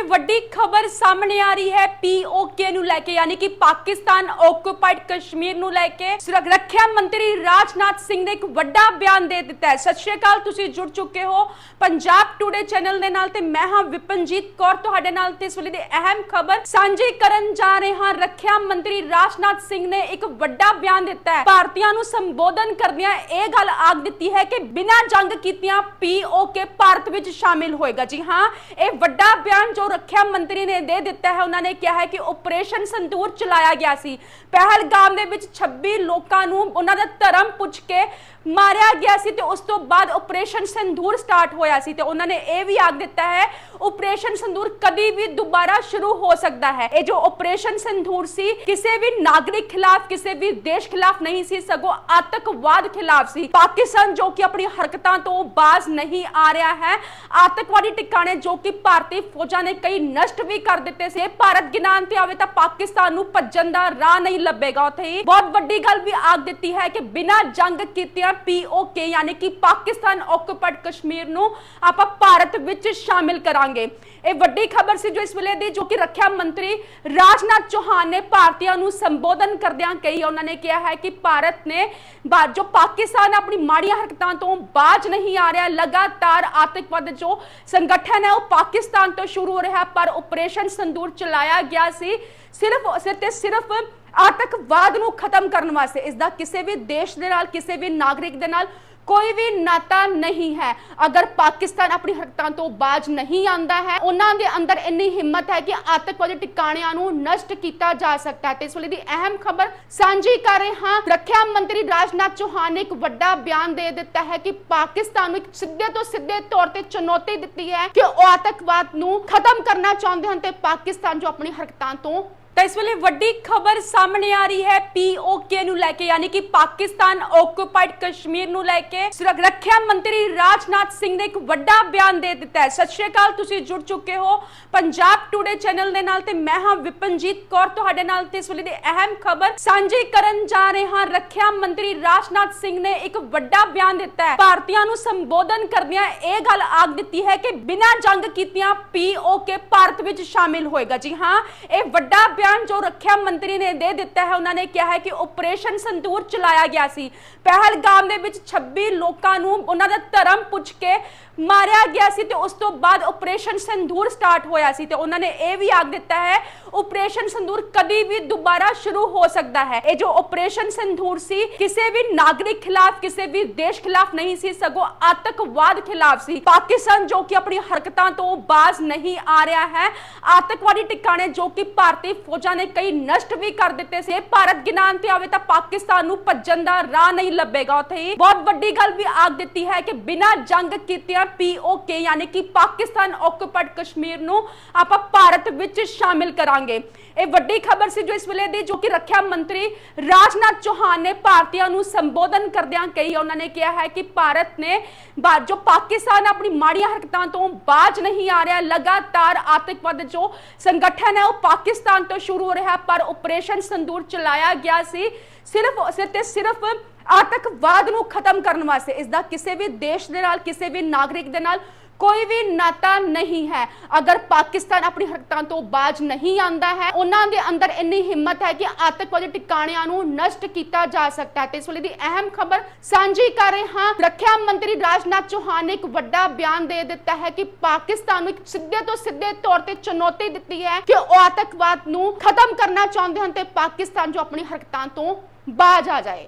ਵੇਲੇ ਵੱਡੀ ਖਬਰ ਸਾਹਮਣੇ ਆ ਰਹੀ ਹੈ। ਪੀਓਕੇ ਨੂੰ ਲੈ ਕੇ, ਯਾਨੀ ਕਿ ਪਾਕਿਸਤਾਨ ਓਕੂਪਾਈਡ ਕਸ਼ਮੀਰ ਨੂੰ ਲੈ ਕੇ ਰੱਖਿਆ ਮੰਤਰੀ ਰਾਜਨਾਥ ਸਿੰਘ ਨੇ ਇੱਕ ਵੱਡਾ ਬਿਆਨ ਦੇ ਦਿੱਤਾ ਹੈ। ਸਤਿ ਸ਼੍ਰੀ ਅਕਾਲ, ਤੁਸੀਂ ਜੁੜ ਚੁੱਕੇ ਹੋ ਪੰਜਾਬ ਟੂਡੇ ਚੈਨਲ ਦੇ ਨਾਲ ਤੇ ਮੈਂ ਹਾਂ ਵਿਪਨਜੀਤ ਕੌਰ। ਤੁਹਾਡੇ ਨਾਲ ਤੇ ਇਸ ਵੇਲੇ ਦੀ ਅਹਿਮ ਖਬਰ ਸਾਂਝੀ ਕਰਨ ਜਾ ਰਹੇ ਹਾਂ। ਰੱਖਿਆ ਮੰਤਰੀ ਰਾਜਨਾਥ ਸਿੰਘ ਨੇ ਇੱਕ ਵੱਡਾ ਬਿਆਨ ਦਿੱਤਾ ਹੈ। ਭਾਰਤੀਆਂ ਨੂੰ ਸੰਬੋਧਨ ਕਰਦਿਆਂ ਇਹ ਗੱਲ ਆਖ ਦਿੱਤੀ ਹੈ ਕਿ ਬਿਨਾਂ ਜੰਗ ਕੀਤਿਆਂ ਪੀਓਕੇ ਭਾਰਤ ਵਿੱਚ ਸ਼ਾਮਿਲ ਹੋਏਗਾ। ਜੀ ਹਾਂ, ਇਹ ਵੱਡਾ ਬਿਆਨ ਜੋ ਰੱਖਿਆ ਮੰਤਰੀ ਨੇ ਦੇ ਦਿੱਤਾ ਹੈ। ਉਹਨਾਂ ਨੇ ਕਿਹਾ ਹੈ ਕਿ ਆਪਰੇਸ਼ਨ ਸੰਦੂਰ ਚਲਾਇਆ ਗਿਆ ਸੀ। ਪਹਿਲਗਾਮ ਦੇ ਵਿੱਚ 26 ਲੋਕਾਂ ਨੂੰ ਉਹਨਾਂ ਦਾ ਧਰਮ ਪੁੱਛ ਕੇ ਮਾਰਿਆ ਗਿਆ ਸੀ ਤੇ ਉਸ ਤੋਂ ਬਾਅਦ ਆਪਰੇਸ਼ਨ ਸੰਧੂਰ ਸਟਾਰਟ ਹੋਇਆ ਸੀ ਤੇ ਉਹਨਾਂ ਨੇ ਇਹ ਵੀ ਆਖ ਦਿੱਤਾ ਹੈ ਆਪਰੇਸ਼ਨ ਸੰਦੂਰ ਕਦੀ ਵੀ ਦੁਬਾਰਾ ਸ਼ੁਰੂ ਹੋ ਸਕਦਾ ਹੈ। ਇਹ ਜੋ ਆਪਰੇਸ਼ਨ ਸੰਦੂਰ ਸੀ, ਕਿਸੇ ਵੀ ਨਾਗਰਿਕ ਖਿਲਾਫ, ਕਿਸੇ ਵੀ ਦੇਸ਼ ਖਿਲਾਫ ਨਹੀਂ ਸੀ, ਸਗੋਂ ਆਤੰਕਵਾਦ ਖਿਲਾਫ ਸੀ। ਪਾਕਿਸਤਾਨ ਜੋ ਕਿ ਆਪਣੀ ਹਰਕਤਾਂ ਤੋਂ ਬਾਜ਼ ਨਹੀਂ ਆ ਰਿਹਾ ਹੈ, ਆਤੰਕਵਾਦੀ ਟਿਕਾਣੇ ਜੋ ਕਿ ਭਾਰਤੀ ਫੌਜਾਂ ਨੇ ਕਈ ਨਸ਼ਟ ਵੀ ਕਰ ਦਿੱਤੇ ਸੀ ਭਾਰਤ ਗਿਨਾਨ ਤੇ ਆਵੇ ਤਾਂ ਪਾਕਿਸਤਾਨ ਨੂੰ ਭੱਜਣ ਦਾ ਰਾਹ ਨਹੀਂ ਲੱਭੇਗਾ। ਉੱਥੇ ਹੀ ਬਹੁਤ ਵੱਡੀ ਗੱਲ ਵੀ ਆਖ ਦਿੱਤੀ ਹੈ ਕਿ ਬਿਨਾਂ ਜੰਗ ਕੀਤਿਆਂ ਪੀਓਕੇ ਯਾਨੀ ਕਿ ਪਾਕਿਸਤਾਨ ਓਕੂਪਾਈਡ ਕਸ਼ਮੀਰ ਨੂੰ ਆਪਾਂ ਭਾਰਤ ਵਿੱਚ ਸ਼ਾਮਿਲ ਕਰਾਂਗੇ। ਇਹ ਵੱਡੀ ਖਬਰ ਸੀ ਜੋ ਇਸ ਵੇਲੇ ਦੀ, ਜੋ ਕਿ ਰੱਖਿਆ ਮੰਤਰੀ ਰਾਜਨਾਥ ਚੌਹਾਨ ਨੇ ਭਾਰਤੀਆਂ ਨੂੰ ਸੰਬੋਧਨ ਕਰਦਿਆਂ ਕਹੀ। ਉਹਨਾਂ ਨੇ ਕਿਹਾ ਹੈ ਕਿ ਭਾਰਤ ਨੇ ਜੋ ਪਾਕਿਸਤਾਨ ਆਪਣੀ ਮਾੜੀਆਂ ਹਰਕਤਾਂ ਤੋਂ ਬਾਜ ਨਹੀਂ ਆ ਰਿਹਾ, ਲਗਾਤਾਰ ਆਤੰਕਵਾਦ ਜੋ ਸੰਗਠਨ ਹੈ ਉਹ ਪਾਕਿਸਤਾਨ ਤੋਂ ਸ਼ੁਰੂ ਹੋ ਰਿਹਾ, ਪਰ ਆਪਰੇਸ਼ਨ ਸੰਦੂਰ ਚਲਾਇਆ ਗਿਆ ਸੀ। ਸਿਰਫ, ਸਿਰ ਤੇ ਸਿਰਫ ਆਤੰਕਵਾਦ ਨੂੰ ਖਤਮ ਕਰਨ ਵਾਸਤੇ, ਇਸ ਦਾ ਕਿਸੇ ਵੀ ਦੇਸ਼ ਦੇ ਨਾਲ, ਕਿਸੇ ਵੀ ਨਾਗਰਿਕ ਦੇ ਨਾਲ ਕੋਈ ਵੀ ਨਾਤਾ ਨਹੀਂ ਹੈ। ਅਗਰ ਪਾਕਿਸਤਾਨ ਆਪਣੀ ਹਰਕਤਾਂ ਤੋਂ ਬਾਜ ਨਹੀਂ ਆਂਦਾ ਹੈ, ਉਹਨਾਂ ਦੇ ਅੰਦਰ ਇੰਨੀ ਹਿੰਮਤ ਹੈ ਕਿ ਆਤੰਕਵਾਦੀ ਟਿਕਾਣਿਆਂ ਨੂੰ ਨਸ਼ਟ ਕੀਤਾ ਜਾ ਸਕਦਾ ਹੈ। ਤੇ ਇਸ ਵੇਲੇ ਦੀ ਅਹਿਮ ਖਬਰ ਸਾਂਝੀ ਕਰ ਰਹੇ ਹਾਂ। ਰੱਖਿਆ ਮੰਤਰੀ ਰਾਜਨਾਥ ਚੌਹਾਨ ਨੇ ਇੱਕ ਵੱਡਾ ਬਿਆਨ ਦੇ ਦਿੱਤਾ ਹੈ ਕਿ ਪਾਕਿਸਤਾਨ ਨੂੰ ਇੱਕ ਸਿੱਧੇ ਤੋਂ ਸਿੱਧੇ ਤੌਰ ਤੇ ਚੁਣੌਤੀ ਦਿੱਤੀ ਹੈ ਕਿ ਉਹ ਆਤੰਕਵਾਦ ਨੂੰ ਖਤਮ ਕਰਨਾ ਚਾਹੁੰਦੇ ਹਨ ਤੇ ਪਾਕਿਸਤਾਨ ਜੋ ਆਪਣੀ ਹਰਕਤਾਂ ਤੋਂ ਤਾਂ ਇਸ ਵੇਲੇ ਵੱਡੀ ਖਬਰ ਸਾਹਮਣੇ ਆ ਰਹੀ ਹੈ। ਪੀਓਕੇ ਨੂੰ ਲੈ ਕੇ, ਯਾਨੀ ਕਿ ਪਾਕਿਸਤਾਨ ਓਕੂਪਾਈਡ ਕਸ਼ਮੀਰ ਨੂੰ ਲੈ ਕੇ ਰੱਖਿਆ ਮੰਤਰੀ ਰਾਜਨਾਥ ਸਿੰਘ ਨੇ ਇੱਕ ਵੱਡਾ ਬਿਆਨ ਦੇ ਦਿੱਤਾ ਹੈ। ਸਤਿ ਸ਼੍ਰੀ ਅਕਾਲ, ਤੁਸੀਂ ਜੁੜ ਚੁੱਕੇ ਹੋ ਪੰਜਾਬ ਟੂਡੇ ਚੈਨਲ ਦੇ ਨਾਲ ਤੇ ਮੈਂ ਹਾਂ ਵਿਪਨਜੀਤ ਕੌਰ। ਤੁਹਾਡੇ ਨਾਲ ਤੇ ਇਸ ਵੇਲੇ ਦੀ ਅਹਿਮ ਖਬਰ ਸਾਂਝੀ ਕਰਨ ਜਾ ਰਹੇ ਹਾਂ। ਰੱਖਿਆ ਮੰਤਰੀ ਰਾਜਨਾਥ ਸਿੰਘ ਨੇ ਇੱਕ ਵੱਡਾ ਬਿਆਨ ਦਿੱਤਾ ਹੈ। ਭਾਰਤੀਆਂ ਨੂੰ ਸੰਬੋਧਨ ਕਰਦਿਆਂ ਇਹ ਗੱਲ ਆਖ ਦਿੱਤੀ ਹੈ ਕਿ ਬਿਨਾਂ ਜੰਗ ਕੀਤਿਆਂ ਪੀਓਕੇ ਭਾਰਤ ਵਿੱਚ ਸ਼ਾਮਿਲ ਹੋਏਗਾ। ਜੀ ਹਾਂ, ਇਹ ਵੱਡਾ ਬਿਆਨ ਜੋ ਰੱਖਿਆ ਮੰਤਰੀ ਨੇ ਦੇ ਦਿੱਤਾ ਹੈ, ਉਹਨਾਂ ਨੇ ਕਿਹਾ ਹੈ ਕਿ ਆਪਰੇਸ਼ਨ ਸੰਦੂਰ ਚਲਾਇਆ ਗਿਆ ਸੀ। ਪਹਿਲਗਾਮ ਦੇ ਵਿੱਚ 26 ਲੋਕਾਂ ਨੂੰ ਉਹਨਾਂ ਦਾ ਧਰਮ ਪੁੱਛ ਕੇ ਮਾਰਿਆ ਗਿਆ ਸੀ ਤੇ ਉਸ ਤੋਂ ਬਾਅਦ ਆਪਰੇਸ਼ਨ ਸੰਦੂਰ ਸਟਾਰਟ ਹੋਇਆ ਸੀ ਤੇ ਉਹਨਾਂ ਨੇ ਇਹ ਵੀ ਆਖ ਦਿੱਤਾ ਹੈ ਆਪਰੇਸ਼ਨ ਸੰਦੂਰ ਕਦੀ ਵੀ ਦੁਬਾਰਾ ਸ਼ੁਰੂ ਹੋ ਸਕਦਾ ਹੈ। ਇਹ ਜੋ ਆਪਰੇਸ਼ਨ ਸੰਦੂਰ ਸੀ, ਕਿਸੇ ਵੀ ਨਾਗਰਿਕ ਖਿਲਾਫ, ਕਿਸੇ ਵੀ ਦੇਸ਼ ਖਿਲਾਫ ਨਹੀਂ ਸੀ, ਸਗੋਂ ਆਤੰਕਵਾਦ ਖਿਲਾਫ ਸੀ। ਪਾਕਿਸਤਾਨ ਜੋ ਕਿ ਆਪਣੀ ਹਰਕਤਾਂ ਤੋਂ ਬਾਜ਼ ਨਹੀਂ ਆ ਰਿਹਾ ਹੈ, ਆਤੰਕਵਾਦੀ ਟਿਕਾਣੇ ਜੋ ਕਿ ਭਾਰਤੀ ਫੌਜਾਂ ਨੇ ਕਈ ਨਸ਼ਟ ਵੀ ਕਰ ਦਿੱਤੇ ਸੀ। ਭਾਰਤ ਗਿਨਾਨ ਤੇ ਆਵੇ ਤਾਂ ਪਾਕਿਸਤਾਨ ਨੂੰ ਭੱਜਣ ਦਾ ਰਾਹ ਨਹੀਂ ਲੱਭੇਗਾ। ਉੱਥੇ ਹੀ ਬਹੁਤ ਵੱਡੀ ਗੱਲ ਵੀ ਆਖ ਦਿੱਤੀ ਹੈ ਕਿ ਬਿਨਾਂ ਜੰਗ ਕੀਤਿਆਂ ਪੀਓਕੇ ਯਾਨੀ ਕਿ ਪਾਕਿਸਤਾਨ ਓਕੂਪਾਈਡ ਕਸ਼ਮੀਰ ਨੂੰ ਆਪਾਂ ਭਾਰਤ ਵਿੱਚ ਸ਼ਾਮਿਲ ਕਰਾਂਗੇ। ਇਹ ਵੱਡੀ ਖਬਰ ਸੀ ਜੋ ਇਸ ਵੇਲੇ ਦੀ, ਜੋ ਕਿ ਰੱਖਿਆ ਮੰਤਰੀ ਰਾਜਨਾਥ ਚੌਹਾਨ ਨੇ ਭਾਰਤੀਆਂ ਨੂੰ ਸੰਬੋਧਨ ਕਰਦਿਆਂ ਕਹੀ। ਉਹਨਾਂ ਨੇ ਕਿਹਾ ਹੈ ਕਿ ਭਾਰਤ ਨੇ ਜੋ ਪਾਕਿਸਤਾਨ ਆਪਣੀ ਮਾੜੀਆਂ ਹਰਕਤਾਂ ਤੋਂ ਬਾਜ ਨਹੀਂ ਆ ਰਿਹਾ, ਲਗਾਤਾਰ ਆਤੰਕਵਾਦ ਜੋ ਸੰਗਠਨ ਹੈ ਉਹ ਪਾਕਿਸਤਾਨ ਤੋਂ ਸ਼ੁਰੂ ਹੋ ਰਿਹਾ, ਪਰ ਆਪਰੇਸ਼ਨ ਸੰਦੂਰ ਚਲਾਇਆ ਗਿਆ ਸੀ, ਸਿਰਫ ਤੇ ਸਿਰਫ ਆਤੰਕਵਾਦ ਨੂੰ ਖਤਮ ਕਰਨ ਵਾਸਤੇ। ਇਸ ਦਾ ਕਿਸੇ ਵੀ ਦੇਸ਼ ਦੇ ਨਾਲ ਕਿਸੇ ਵੀ ਨਾਗਰਿਕ ਨਾਗਰਿਕ ਦੇ ਨਾਲ ਕੋਈ ਵੀ ਨਾਤਾ ਨਹੀਂ ਹੈ। ਅਗਰ ਪਾਕਿਸਤਾਨ ਆਪਣੀ ਹਰਕਤਾਂ ਤੋਂ ਬਾਜ ਨਹੀਂ ਆਂਦਾ ਹੈ, ਉਹਨਾਂ ਦੇ ਅੰਦਰ ਇੰਨੀ ਹਿੰਮਤ ਹੈ ਕਿ ਆਤੰਕਵਾਦੀ ਟਿਕਾਣਿਆਂ ਨੂੰ ਨਸ਼ਟ ਕੀਤਾ ਜਾ ਸਕਦਾ ਹੈ। ਤੇ ਇਸ ਵੇਲੇ ਦੀ ਅਹਿਮ ਖਬਰ ਸਾਂਝੀ ਕਰ ਰਹੇ ਹਾਂ। ਰੱਖਿਆ ਮੰਤਰੀ ਰਾਜਨਾਥ ਚੌਹਾਨ ਨੇ ਇੱਕ ਵੱਡਾ ਬਿਆਨ ਦੇ ਦਿੱਤਾ ਹੈ ਕਿ ਪਾਕਿਸਤਾਨ ਨੂੰ ਇੱਕ ਸਿੱਧੇ ਤੋਂ ਸਿੱਧੇ ਤੌਰ ਤੇ ਚੁਣੌਤੀ ਦਿੱਤੀ ਹੈ ਕਿ ਉਹ ਆਤੰਕਵਾਦ ਨੂੰ ਖਤਮ ਕਰਨਾ ਚਾਹੁੰਦੇ ਹਨ ਤੇ ਪਾਕਿਸਤਾਨ ਜੋ ਆਪਣੀ ਹਰਕਤਾਂ ਤੋਂ ਬਾਜ ਆ ਜਾਏ।